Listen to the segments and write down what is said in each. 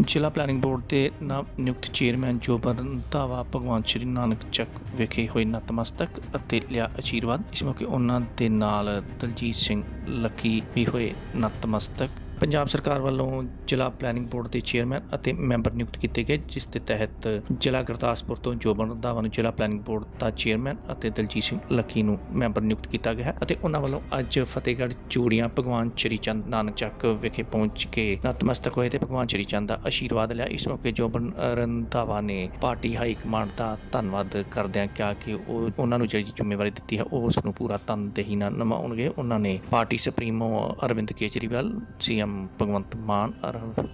ਜ਼ਿਲ੍ਹਾ planning board ਦੇ ਨਵ ਨਿਯੁਕਤ ਚੇਅਰਮੈਨ ਜੋਬਨ ਰੰਧਾਵਾ ਭਗਵਾਨ ਸ਼੍ਰੀ ਨਾਨਕ ਚੱਕ ਵਿਖੇ ਹੋਏ ਨਤਮਸਤਕ ਅਤੇ ਲਿਆ ਅਸ਼ੀਰਵਾਦ, ਇਸ ਮੌਕੇ ਉਹਨਾਂ ਦੇ ਨਾਲ ਦਲਜੀਤ ਸਿੰਘ ਲੱਕੀ ਵੀ ਹੋਏ ਨਤਮਸਤਕ ਪੰਜਾਬ ਸਰਕਾਰ ਵੱਲੋਂ ਜ਼ਿਲ੍ਹਾ ਪਲੈਨਿੰਗ ਬੋਰਡ ਦੇ ਚੇਅਰਮੈਨ ਅਤੇ ਮੈਂਬਰ ਨਿਯੁਕਤ ਕੀਤੇ ਗਏ, ਜਿਸ ਦੇ ਤਹਿਤ ਜ਼ਿਲ੍ਹਾ ਗੁਰਦਾਸਪੁਰ ਤੋਂ ਜੋਬਨ ਰੰਧਾਵਾ ਨੂੰ ਜ਼ਿਲ੍ਹਾ ਪਲੈਨਿੰਗ ਬੋਰਡ ਦਾ ਚੇਅਰਮੈਨ ਅਤੇ ਦਲਜੀਤ ਸਿੰਘ ਲੱਕੀ ਨੂੰ ਮੈਂਬਰ ਨਿਯੁਕਤ ਕੀਤਾ ਗਿਆ ਹੈ ਅਤੇ ਉਹਨਾਂ ਵੱਲੋਂ ਅੱਜ ਫਤਿਹਗੜ੍ਹ ਚੂੜੀਆਂ ਭਗਵਾਨ ਸ਼੍ਰੀ ਚੰਦ ਨਾਨਕ ਚੱਕ ਵਿਖੇ ਪਹੁੰਚ ਕੇ ਨਤਮਸਤਕ ਹੋਏ ਤੇ ਭਗਵਾਨ ਸ਼੍ਰੀ ਚੰਦ ਦਾ ਆਸ਼ੀਰਵਾਦ ਲਿਆ। ਇਸ ਮੌਕੇ ਜੋਬਨ ਰੰਧਾਵਾ ਨੇ ਪਾਰਟੀ ਹਾਈ ਕਮਾਂਡ ਦਾ ਧੰਨਵਾਦ ਕਰਦਿਆਂ ਕਿਹਾ ਕਿ ਉਹ ਉਹਨਾਂ ਨੂੰ ਜਿਹੜੀ ਜ਼ਿੰਮੇਵਾਰੀ ਦਿੱਤੀ ਹੈ, ਉਹ ਉਸ ਨੂੰ ਪੂਰਾ ਤਨਦੇਹੀ ਨਾਲ ਨਿਭਾਉਣਗੇ। ਉਹਨਾਂ ਨੇ ਪਾਰਟੀ ਸੁਪਰੀਮੋ ਅਰਵਿੰਦ ਕੇਜਰੀਵਾਲ ਸੀ ਸੀਐਮ ਭਗਵੰਤ ਮਾਨ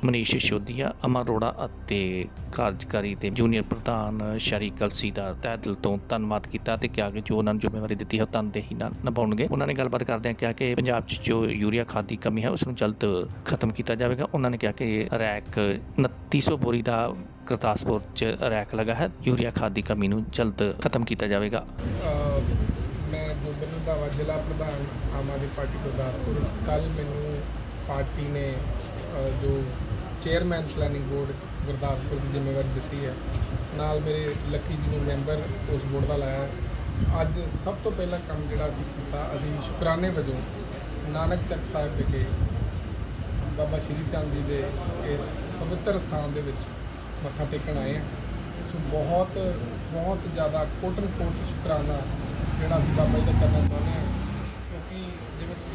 ਮਨੀਸ਼ ਸਿਸੋਦੀਆ ਅਮਰ ਅਰੋੜਾ ਅਤੇ ਕਾਰਜਕਾਰੀ ਤੇ ਜੂਨੀਅਰ ਪ੍ਰਧਾਨ ਸ਼ਰੀ ਕਲਸੀ ਦਾ ਤਹਿ ਦਿਲ ਤੋਂ ਧੰਨਵਾਦ ਕੀਤਾ ਤੇ ਕਿਹਾ ਕਿ ਜੋ ਉਹਨਾਂ ਨੂੰ ਜ਼ਿੰਮੇਵਾਰੀ ਦਿੱਤੀ ਹੈ ਤਨਦੇਹੀ ਨਾਲ ਨਿਭਾਉਣਗੇ। ਉਹਨਾਂ ਨੇ ਗੱਲਬਾਤ ਕਰਦਿਆਂ ਕਿਹਾ ਕਿ ਪੰਜਾਬ 'ਚ ਜੋ ਯੂਰੀਆ ਖਾਦ ਦੀ ਕਮੀ ਹੈ, ਉਸ ਨੂੰ ਜਲਦ ਖਤਮ ਕੀਤਾ ਜਾਵੇਗਾ। ਉਹਨਾਂ ਨੇ ਕਿਹਾ ਕਿ ਰੈਕ 2900 ਬੋਰੀ ਦਾ ਗੁਰਦਾਸਪੁਰ 'ਚ ਰੈਕ ਲਗਾ ਹੈ। ਯੂਰੀਆ ਖਾਦ ਦੀ ਕਮੀ ਨੂੰ ਜਲਦ ਖਤਮ ਕੀਤਾ ਜਾਵੇਗਾ। ਮੈਂ ਜੋਬਨ ਰੰਧਾਵਾ ਜ਼ਿਲ੍ਹਾ ਪ੍ਰਧਾਨ ਆਮ ਆਦਮੀ ਪਾਰਟੀ ਗੁਰਦਾਸਪੁਰ। ਕੱਲ ਮੈਨੂੰ ਪਾਰਟੀ ਨੇ ਜੋ ਚੇਅਰਮੈਨ ਪਲੈਨਿੰਗ ਬੋਰਡ ਗੁਰਦਾਸਪੁਰ ਦੀ ਜ਼ਿੰਮੇਵਾਰੀ ਦਿੱਤੀ ਹੈ, ਨਾਲ ਮੇਰੇ ਲੱਕੀ ਜੀ ਨੂੰ ਮੈਂਬਰ ਉਸ ਬੋਰਡ ਦਾ ਲਾਇਆ ਅੱਜ ਸਭ ਤੋਂ ਪਹਿਲਾ ਕੰਮ ਜਿਹੜਾ ਅਸੀਂ ਕੀਤਾ, ਅਸੀਂ ਸ਼ੁਕਰਾਨੇ ਵਜੋਂ ਨਾਨਕ ਚੱਕ ਸਾਹਿਬ ਵਿਖੇ ਬਾਬਾ ਸ਼੍ਰੀ ਚੰਦ ਜੀ ਦੇ ਇਸ ਪਵਿੱਤਰ ਸਥਾਨ ਦੇ ਵਿੱਚ ਮੱਥਾ ਟੇਕਣ ਆਏ ਹਾਂ। ਸੋ ਬਹੁਤ ਬਹੁਤ ਜ਼ਿਆਦਾ ਕੋਟਨ ਕੋਟ ਸ਼ੁਕਰਾਨਾ ਜਿਹੜਾ ਅਸੀਂ ਬਾਬਾ ਜੀ ਦਾ ਕਰਨਾ ਚਾਹੁੰਦੇ ਹਾਂ।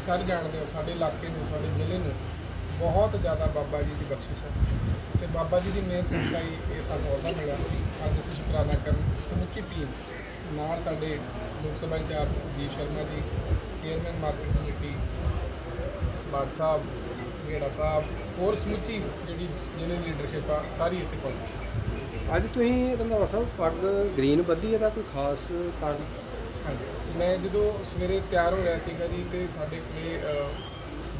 ਸਾਰੇ ਜਾਣਦੇ ਹੋ ਸਾਡੇ ਇਲਾਕੇ ਨੂੰ ਸਾਡੇ ਜ਼ਿਲ੍ਹੇ ਨੂੰ ਬਹੁਤ ਜ਼ਿਆਦਾ ਬਾਬਾ ਜੀ ਦੀ ਬਖਸ਼ਿਸ਼ ਹੈ। ਤੇ ਬਾਬਾ ਜੀ ਦੀ ਮਿਹਰ ਸਦਕਾ ਹੀ ਇਹ ਸਾਨੂੰ ਅਹੁਦਾ ਮਿਲਿਆ। ਅੱਜ ਅਸੀਂ ਸ਼ੁਕਰਾਨਾ ਕਰਨ ਸਮੁੱਚੀ ਟੀਮ ਨਾਲ ਸਾਡੇ ਲੋਕ ਸਭਾ ਇੰਚਾਰਜ ਜੀ Sharma ji chairman market committee ਬਾਦ ਸਾਹਿਬ ਗੇੜਾ ਸਾਹਿਬ ਹੋਰ ਸਮੁੱਚੀ ਜਿਹੜੀ ਜ਼ਿਲ੍ਹੇ ਦੀ ਲੀਡਰਸ਼ਿਪ ਆ ਸਾਰੀ ਇੱਥੇ ਪਹੁੰਚੀ ਅੱਜ ਤੁਸੀਂ ਰੰਧਾਵਾ ਸਾਹਿਬ ਪੱਗ ਗ੍ਰੀਨ ਬੱਧੀ ਇਹਦਾ ਕੋਈ ਖਾਸ ਕਾਰਨ? ਹਾਂਜੀ। ਮੈਂ ਜਦੋਂ ਸਵੇਰੇ ਤਿਆਰ ਹੋ ਰਿਹਾ ਸੀਗਾ ਜੀ ਤੇ ਸਾਡੇ ਕੋਲੇ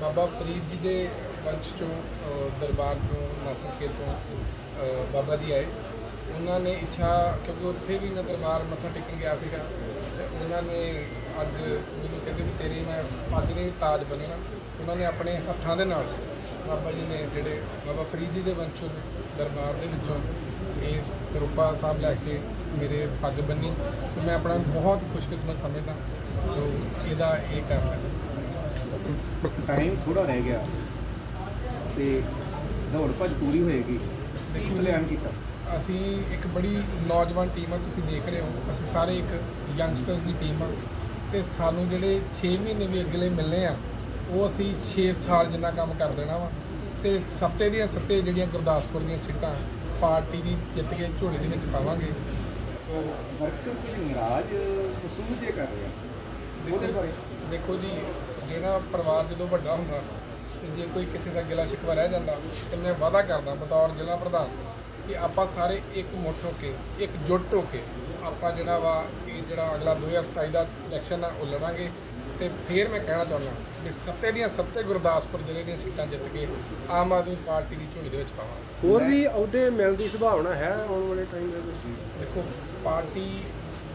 ਬਾਬਾ ਫਰੀਦ ਜੀ ਦੇ ਵੰਸ਼ ਚੋਂ ਦਰਬਾਰ ਤੋਂ ਨਾਸਰਕੇ ਤੋਂ ਬਾਬਾ ਜੀ ਆਏ। ਉਹਨਾਂ ਨੇ ਇੱਛਾ, ਕਿਉਂਕਿ ਉੱਥੇ ਵੀ ਮੈਂ ਦਰਬਾਰ ਮੱਥਾ ਟੇਕਣ ਗਿਆ ਸੀਗਾ, ਤੇ ਉਹਨਾਂ ਨੇ ਅੱਜ ਮੈਨੂੰ ਕਹਿੰਦੇ ਵੀ ਤੇਰੇ ਮੈਂ ਪੱਗ ਦੇ ਤਾਜ ਬੰਨਣਾ ਉਹਨਾਂ ਨੇ ਆਪਣੇ ਹੱਥਾਂ ਦੇ ਨਾਲ ਬਾਬਾ ਜੀ ਨੇ ਜਿਹੜੇ, ਬਾਬਾ ਫਰੀਦ ਜੀ ਦੇ ਵੰਸ਼ੋਂ ਦਰਬਾਰ ਦੇ ਵਿੱਚੋਂ ਇਹ ਸਰੂਪਾ ਸਾਹਿਬ ਲੈ ਕੇ ਮੇਰੇ ਪੱਗ ਬੰਨੀ ਤੇ ਮੈਂ ਆਪਣਾ ਬਹੁਤ ਖੁਸ਼ਕਿਸਮਤ ਸਮਝਦਾ ਸੋ ਇਹਦਾ ਇਹ ਕਾਰਨ ਟਾਈਮ ਥੋੜਾ ਰਹਿ ਗਿਆ ਤੇ ਦੌੜ ਭੱਜ ਪੂਰੀ ਹੋਏਗੀ ਕੀ ਪਲਾਨ ਕੀਤਾ? ਅਸੀਂ ਇੱਕ ਬੜੀ ਨੌਜਵਾਨ ਟੀਮ ਆ ਤੁਸੀਂ ਦੇਖ ਰਹੇ ਹੋ ਅਸੀਂ ਸਾਰੇ ਇੱਕ ਯੰਗਸਟਰਸ ਦੀ ਟੀਮ ਆ ਤੇ ਸਾਨੂੰ ਜਿਹੜੇ 6 ਮਹੀਨੇ ਵੀ ਅਗਲੇ ਮਿਲਨੇ ਆ ਉਹ ਅਸੀਂ 6 ਸਾਲ ਜਿੰਨਾ ਕੰਮ ਕਰ ਦੇਣਾ ਵਾ ਤੇ ਸੱਤੇ ਦੀਆਂ ਸੱਤੇ ਜਿਹੜੀਆਂ ਗੁਰਦਾਸਪੁਰ ਦੀਆਂ ਸੀਟਾਂ ਪਾਰਟੀ ਦੀ ਜਿੱਤ ਕੇ ਝੋਲੇ ਦੇ ਵਿੱਚ ਪਾਵਾਂਗੇ। ਸੋ ਵਰਕਰ ਕੁਝ ਨਾਰਾਜ਼ ਮਸੂਦ ਜੇ ਕਰ ਰਿਹਾ। ਉਹਦੇ ਬਾਰੇ। ਦੇਖੋ ਜੀ ਜਿਹੜਾ ਪਰਿਵਾਰ ਜਦੋਂ ਵੱਡਾ ਹੁੰਦਾ ਤੇ ਜੇ ਕੋਈ ਕਿਸੇ ਦਾ ਗਿਲਾ ਸ਼ਿਕਵਾ ਰਹਿ ਜਾਂਦਾ ਤੇ ਮੈਂ ਵਾਅਦਾ ਕਰਦਾ ਬਤੌਰ ਜ਼ਿਲ੍ਹਾ ਪ੍ਰਧਾਨ ਕਿ ਆਪਾਂ ਸਾਰੇ ਇੱਕ ਮੁੱਠ ਹੋ ਕੇ ਇੱਕ ਜੁੱਟ ਹੋ ਕੇ ਆਪਾਂ ਜਿਹੜਾ ਵਾ ਇਹ ਜਿਹੜਾ ਅਗਲਾ 2027 ਦਾ ਇਲੈਕਸ਼ਨ ਆ ਉਹ ਲੜਾਂਗੇ। ਤੇ ਫਿਰ ਮੈਂ ਕਹਿਣਾ ਚਾਹੁੰਦਾ ਕਿ ਸੱਤੇ ਦੀਆਂ ਸੱਤੇ ਗੁਰਦਾਸਪੁਰ ਜ਼ਿਲ੍ਹੇ ਦੀਆਂ ਸੀਟਾਂ ਜਿੱਤ ਕੇ ਆਮ ਆਦਮੀ ਪਾਰਟੀ ਦੀ ਝੋਲੀ ਦੇ ਵਿੱਚ ਪਾਵਾਂਗੇ ਹੋਰ ਵੀ ਅਹੁਦੇ ਮਿਲਣ ਦੀ ਸੰਭਾਵਨਾ ਹੈ ਆਉਣ ਵਾਲੇ ਟਾਈਮ ਦੇ ਵਿੱਚ? ਦੇਖੋ ਪਾਰਟੀ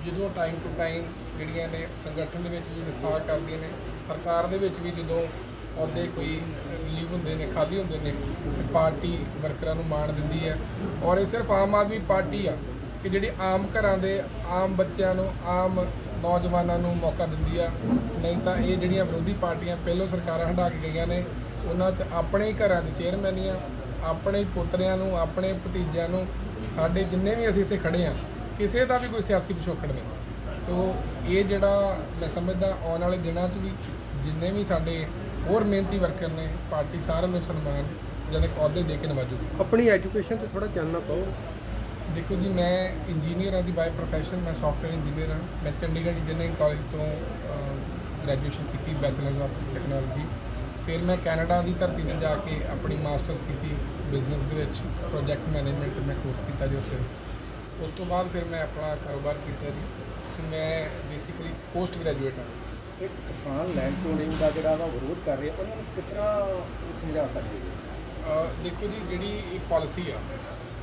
ਜਦੋਂ ਟਾਈਮ ਟੂ ਟਾਈਮ ਜਿਹੜੀਆਂ ਨੇ ਸੰਗਠਨ ਦੇ ਵਿੱਚ ਵੀ ਵਿਸਥਾਰ ਕਰਦੀਆਂ ਨੇ ਸਰਕਾਰ ਦੇ ਵਿੱਚ ਵੀ ਜਦੋਂ ਅਹੁਦੇ ਕੋਈ ਰਿਲੀਵ ਹੁੰਦੇ ਨੇ ਖਾਲੀ ਹੁੰਦੇ ਨੇ ਪਾਰਟੀ ਵਰਕਰਾਂ ਨੂੰ ਮਾਣ ਦਿੰਦੀ ਹੈ। ਔਰ ਇਹ ਸਿਰਫ ਆਮ ਆਦਮੀ ਪਾਰਟੀ ਆ ਕਿ ਜਿਹੜੀ ਆਮ ਘਰਾਂ ਦੇ ਆਮ ਬੱਚਿਆਂ ਨੂੰ ਆਮ ਨੌਜਵਾਨਾਂ ਨੂੰ ਮੌਕਾ ਦਿੰਦੀ ਆ। ਨਹੀਂ ਤਾਂ ਇਹ ਜਿਹੜੀਆਂ ਵਿਰੋਧੀ ਪਾਰਟੀਆਂ ਪਹਿਲੋਂ ਸਰਕਾਰਾਂ ਹਟਾ ਕੇ ਗਈਆਂ ਨੇ, ਉਹਨਾਂ 'ਚ ਆਪਣੇ ਹੀ ਘਰਾਂ ਦੇ ਚੇਅਰਮੈਨੀਆਂ ਆਪਣੇ ਹੀ ਪੁੱਤਰਿਆਂ ਨੂੰ, ਆਪਣੇ ਭਤੀਜਿਆਂ ਨੂੰ, ਸਾਡੇ ਜਿੰਨੇ ਵੀ ਅਸੀਂ ਇੱਥੇ ਖੜੇ ਆ, ਕਿਸੇ ਦਾ ਵੀ ਕੋਈ ਸਿਆਸੀ ਪਿਛੋਕੜ ਨਹੀਂ। ਸੋ ਇਹ ਜਿਹੜਾ ਮੈਂ ਸਮਝਦਾ ਆਉਣ ਵਾਲੇ ਦਿਨਾਂ 'ਚ ਵੀ ਜਿੰਨੇ ਵੀ ਸਾਡੇ ਹੋਰ ਮਿਹਨਤੀ ਵਰਕਰ ਨੇ, ਪਾਰਟੀ ਸਾਰਿਆਂ ਨੂੰ ਸਨਮਾਨ, ਜਦ ਅਹੁਦੇ ਦੇ ਕੇ ਨਵਾਜੂਗੀ। ਆਪਣੀ ਐਜੂਕੇਸ਼ਨ ਤੇ ਥੋੜਾ ਚਾਨਣਾ ਪਾਓ। ਦੇਖੋ ਜੀ ਮੈਂ ਇੰਜੀਨੀਅਰ ਹਾਂ ਦੀ ਬਾਈ ਪ੍ਰੋਫੈਸ਼ਨ ਮੈਂ ਸੌਫਟਵੇਅਰ ਇੰਜੀਨੀਅਰ ਹਾਂ। ਮੈਂ ਚੰਡੀਗੜ੍ਹ ਇੰਜੀਨੀਅਰਿੰਗ ਕਾਲਜ ਤੋਂ ਗ੍ਰੈਜੂਏਸ਼ਨ ਕੀਤੀ ਬੈਚਲਰਸ ਆਫ ਟੈਕਨੋਲੋਜੀ ਫਿਰ ਮੈਂ ਕੈਨੇਡਾ ਦੀ ਧਰਤੀ ਤੇ ਜਾ ਕੇ ਆਪਣੀ ਮਾਸਟਰਸ ਕੀਤੀ ਬਿਜ਼ਨਸ ਦੇ ਵਿੱਚ ਪ੍ਰੋਜੈਕਟ ਮੈਨੇਜਮੈਂਟ ਮੈਂ ਕੋਰਸ ਕੀਤਾ ਜੀ ਉੱਥੇ। ਉਸ ਤੋਂ ਬਾਅਦ ਫਿਰ ਮੈਂ ਆਪਣਾ ਕਾਰੋਬਾਰ ਕੀਤਾ ਜੀ। ਤੇ ਮੈਂ ਬੇਸਿਕਲੀ ਪੋਸਟ ਗ੍ਰੈਜੂਏਟ ਹਾਂ। ਇੱਕ ਕਿਸਾਨ ਲੈਂਡ ਪੂਲਿੰਗ ਦਾ ਜਿਹੜਾ ਵਾ ਵਿਰੋਧ ਕਰ ਰਿਹਾ ਉਹਨਾਂ ਨੂੰ ਕਿਤਨਾ ਸਮਝਾ ਸਕਦੇ ਹੋ? ਦੇਖੋ ਜੀ ਜਿਹੜੀ ਇਹ ਪਾਲਿਸੀ ਆ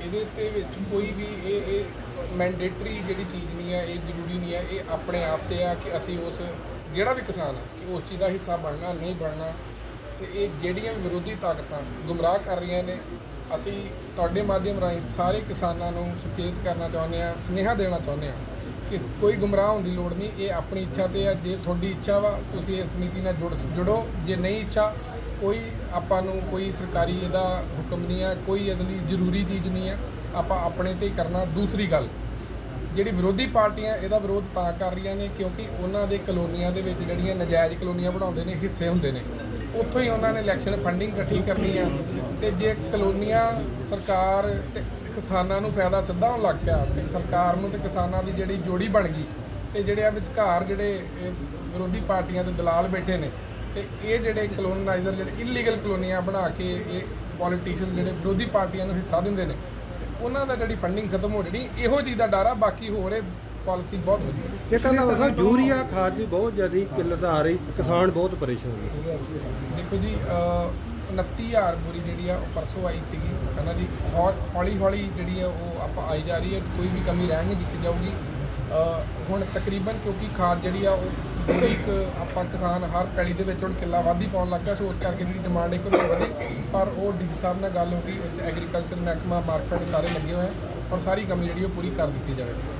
ਇਹਦੇ ਤੇ ਵਿੱਚ ਕੋਈ ਵੀ ਇਹ ਇਹ ਮੈਂਡੇਟਰੀ ਜਿਹੜੀ ਚੀਜ਼ ਨਹੀਂ ਆ ਇਹ ਜ਼ਰੂਰੀ ਨਹੀਂ ਆ ਇਹ ਆਪਣੇ ਆਪ ਤੇ ਆ ਕਿ ਅਸੀਂ ਉਸ, ਜਿਹੜਾ ਵੀ ਕਿਸਾਨ ਆ, ਕਿ ਉਸ ਚੀਜ਼ ਦਾ ਹਿੱਸਾ ਬਣਨਾ, ਨਹੀਂ ਬਣਨਾ। ਤੇ ਇਹ ਜਿਹੜੀਆਂ ਵੀ ਵਿਰੋਧੀ ਤਾਕਤਾਂ ਗੁੰਮਰਾਹ ਕਰ ਰਹੀਆਂ ਨੇ, ਅਸੀਂ ਤੁਹਾਡੇ ਮਾਧਿਅਮ ਰਾਹੀਂ ਸਾਰੇ ਕਿਸਾਨਾਂ ਨੂੰ ਸੁਚੇਤ ਕਰਨਾ ਚਾਹੁੰਦੇ ਆ ਸੁਨੇਹਾ ਦੇਣਾ ਚਾਹੁੰਦੇ ਆ ਕਿ ਕੋਈ ਗੁੰਮਰਾਹ ਹੋਣ ਦੀ ਲੋੜ ਨਹੀਂ। ਇਹ ਆਪਣੀ ਇੱਛਾ ਤੇ ਆ, ਜੇ ਤੁਹਾਡੀ ਇੱਛਾ ਵਾ, ਤੁਸੀਂ ਇਸ ਨੀਤੀ ਨਾਲ ਜੁੜ, ਜੁੜੋ। ਜੇ ਨਹੀਂ ਇੱਛਾ ਕੋਈ ਆਪਾਂ ਨੂੰ ਕੋਈ ਸਰਕਾਰੀ ਇਹਦਾ ਹੁਕਮ ਨਹੀਂ ਆ ਕੋਈ ਇਹਦੇ ਲਈ ਜ਼ਰੂਰੀ ਚੀਜ਼ ਨਹੀਂ ਆ ਆਪਾਂ ਆਪਣੇ ਤੇ ਹੀ ਕਰਨਾ। ਦੂਸਰੀ ਗੱਲ, ਜਿਹੜੀ ਵਿਰੋਧੀ ਪਾਰਟੀਆਂ ਇਹਦਾ ਵਿਰੋਧ ਤਾਂ ਕਰ ਰਹੀਆਂ ਨੇ, ਕਿਉਂਕਿ ਉਹਨਾਂ ਦੇ ਕਲੋਨੀਆਂ ਦੇ ਵਿੱਚ ਜਿਹੜੀਆਂ ਨਜਾਇਜ਼ ਕਲੋਨੀਆਂ ਬਣਾਉਂਦੇ ਨੇ, ਹਿੱਸੇ ਹੁੰਦੇ ਨੇ। ਉੱਥੋਂ ਹੀ ਉਹਨਾਂ ਨੇ ਇਲੈਕਸ਼ਨ ਫੰਡਿੰਗ ਇਕੱਠੀ ਕਰਨੀ ਆ ਤੇ ਜੇ ਕਲੋਨੀਆਂ ਸਰਕਾਰ ਤੇ ਕਿਸਾਨਾਂ ਨੂੰ ਫਾਇਦਾ ਸਿੱਧਾ ਹੋਣ ਲੱਗ ਪਿਆ ਤੇ ਸਰਕਾਰ ਨੂੰ ਤੇ ਕਿਸਾਨਾਂ ਦੀ ਜਿਹੜੀ ਜੋੜੀ ਬਣ ਗਈ ਤੇ ਜਿਹੜੇ ਆ ਵਿਚਕਾਰ ਜਿਹੜੇ ਵਿਰੋਧੀ ਪਾਰਟੀਆਂ ਦੇ ਦਲਾਲ ਬੈਠੇ ਨੇ ਤੇ ਇਹ ਜਿਹੜੇ ਕਲੋਨਾਈਜ਼ਰ ਜਿਹੜੇ ਇਲੀਗਲ ਕਲੋਨੀਆਂ ਬਣਾ ਕੇ ਇਹ ਪੋਲੀਟੀਸ਼ੀਅਨ ਜਿਹੜੇ ਵਿਰੋਧੀ ਪਾਰਟੀਆਂ ਨੂੰ ਹਿੱਸਾ ਦਿੰਦੇ ਨੇ ਉਹਨਾਂ ਦਾ ਜਿਹੜੀ ਫੰਡਿੰਗ ਖਤਮ ਹੋ ਜਣੀ ਇਹੋ ਚੀਜ਼ ਦਾ ਡਰ ਆ ਬਾਕੀ ਹੋਰ ਇਹ ਪਾਲਿਸੀ ਬਹੁਤ ਵਧੀਆ। ਕਹਿੰਦਾ ਹੋਗਾ ਯੂਰੀਆ ਖਾਦ ਦੀ ਬਹੁਤ ਜ਼ਿਆਦਾ ਕਿੱਲਤ ਆ ਰਹੀ ਕਿਸਾਨ ਬਹੁਤ ਪਰੇਸ਼ਾਨ ਨੇ। ਦੇਖੋ ਜੀ ਅਹ, 29000 ਬੋਰੀ ਜਿਹੜੀ ਆ ਉਹ ਪਰਸੋਂ ਆਈ ਸੀਗੀ। ਇਹਨਾਂ ਦੀ ਹੌਲੀ ਹੌਲੀ ਜਿਹੜੀ ਆ ਉਹ ਆਪਾਂ ਆਈ ਜਾ ਰਹੀ ਹੈ ਕੋਈ ਵੀ ਕਮੀ ਰਹਿਣ ਨਹੀਂ ਦਿੱਤੀ ਜਾਊਗੀ। ਹੁਣ ਤਕਰੀਬਨ ਕਿਉਂਕਿ ਖਾਦ ਜਿਹੜੀ ਆ ਉਹ ਇੱਕ ਆਪਾਂ ਕਿਸਾਨ ਹਰ ਪੈਲੀ ਦੇ ਵਿੱਚ ਹੁਣ ਕਿੱਲਾ ਵਾਧੀ ਪਾਉਣ ਲੱਗਾ, ਸੋ ਉਸ ਕਰਕੇ ਜਿਹੜੀ ਡਿਮਾਂਡ ਇੱਕ ਵਾਰ ਵਧੀ। ਪਰ ਉਹ ਡੀਸੀ ਸਾਹਿਬ ਨਾਲ ਗੱਲ ਹੋ ਗਈ ਐਗਰੀਕਲਚਰ ਮਹਿਕਮਾ ਮਾਰਕੀਟ ਸਾਰੇ ਲੱਗੇ ਹੋਏ ਆ, ਔਰ ਸਾਰੀ ਕਮੀ ਜਿਹੜੀ ਉਹ ਪੂਰੀ ਕਰ ਦਿੱਤੀ ਜਾਵੇਗੀ